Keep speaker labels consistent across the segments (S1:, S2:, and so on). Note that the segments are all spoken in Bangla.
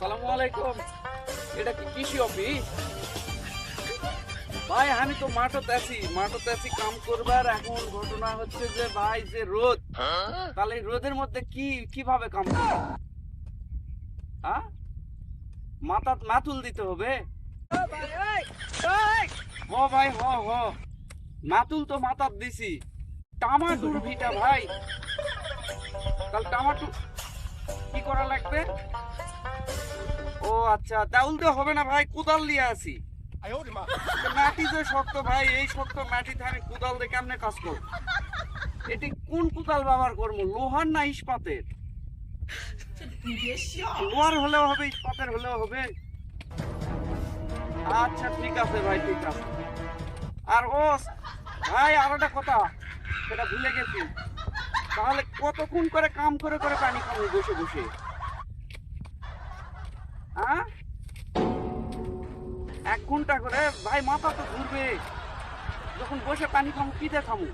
S1: সালামু আলাইকুম। এটা কি কৃষি অফিস? ভাই, আমি তো মাঠত আছি। মাঠত আছি, কাম করবার। এখন ঘটনা হচ্ছে যে, ভাই, যে রোদ, তাহলে রোদের মধ্যে কি, কীভাবে কাম করব? হ্যাঁ? মাথা, মাতুল দিতে হবে? হ, ভাই, হ হ। মাতুল তো মাথার দিছি। টামাটুর ভিটা, ভাই। তাহলে টামাটু কি করা লাগবে? আচ্ছা দাউল দিয়ে হবে না ভাই কোদাল নিয়ে আসি। মাটি যে শক্ত ভাই এই শক্ত মাটিতে আমি কোদাল দিয়ে কেমনে কাজ করব? এটি কোন কোদাল ব্যবহার করব? লোহার না ইস্পাতের? লোহার হলেও হবে ইস্পাতের হলেও হবে। আচ্ছা ঠিক আছে ভাই ঠিক আছে। আর ও ভাই আর একটা কথা সেটা ভুলে গেছি। তাহলে কতক্ষণ করে কাম করে করে পানি খাব বসে বসে? হ্যাঁ? এক ঘণ্টা করে, ভাই, মাথা তো ঘুরবে। যখন বসে পানি খামু কি দিয়ে খামু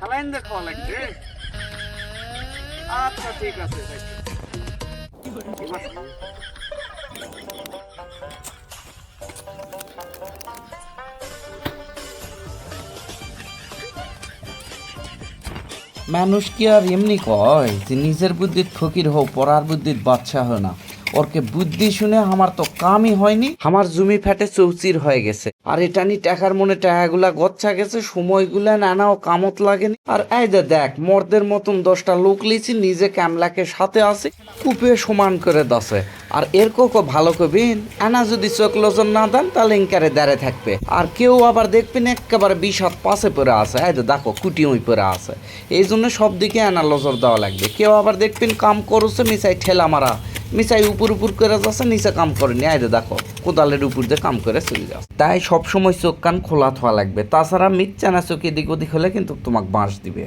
S1: খালাইন দিয়ে লাগবে আচ্ছা ঠিক আছে
S2: মানুষ কি আর এমনি কয় যে নিজের বুদ্ধিত ফকির হোক পড়ার বুদ্ধিত বাচ্চা হয় না। ওরকে বুদ্ধি শুনে আমার তো কামই হয়নি। আমার জমি ফ্যাটে চৌচির হয়ে গেছে। আর এটা নি টাকার মনে টাকাগুলা গচ্ছা গেছে, সময়গুলা নানাও কামত লাগেনি। আর এই যে দেখ, মর্দের মতন দশটা লোক লিছি, নিজে ক্যামলাকে সাথে আছে, কূপে সমান করে দছে আর এর কোকো ভালো কবিন আনা যদি চোখ লোজন না দেন, তাহলে ইনকারে দাঁড়ে থাকবে। আর কেউ আবার দেখবেন একেবারে বিষ হাত পাশে পরে আছে। এই যে দেখো কুটি ওই পড়ে আছে। এই জন্য সব দিকে আনা নজর দেওয়া লাগবে। কেউ আবার দেখবেন কাম করছে মিসাই ঠেলা মারা। মিসাই উপর উপর করে যাচ্ছে, নিচে কাম করেনি আইদে দেখো, কোদালের উপর দিয়ে কাম করে চলে যাচ্ছে। তাই সবসময় চোখ কান খোলা থাকা লাগবে। তাছাড়া মিথ্যা না চোখ এদিক ওদিক হলে কিন্তু তোমাকে বাঁশ দিবে।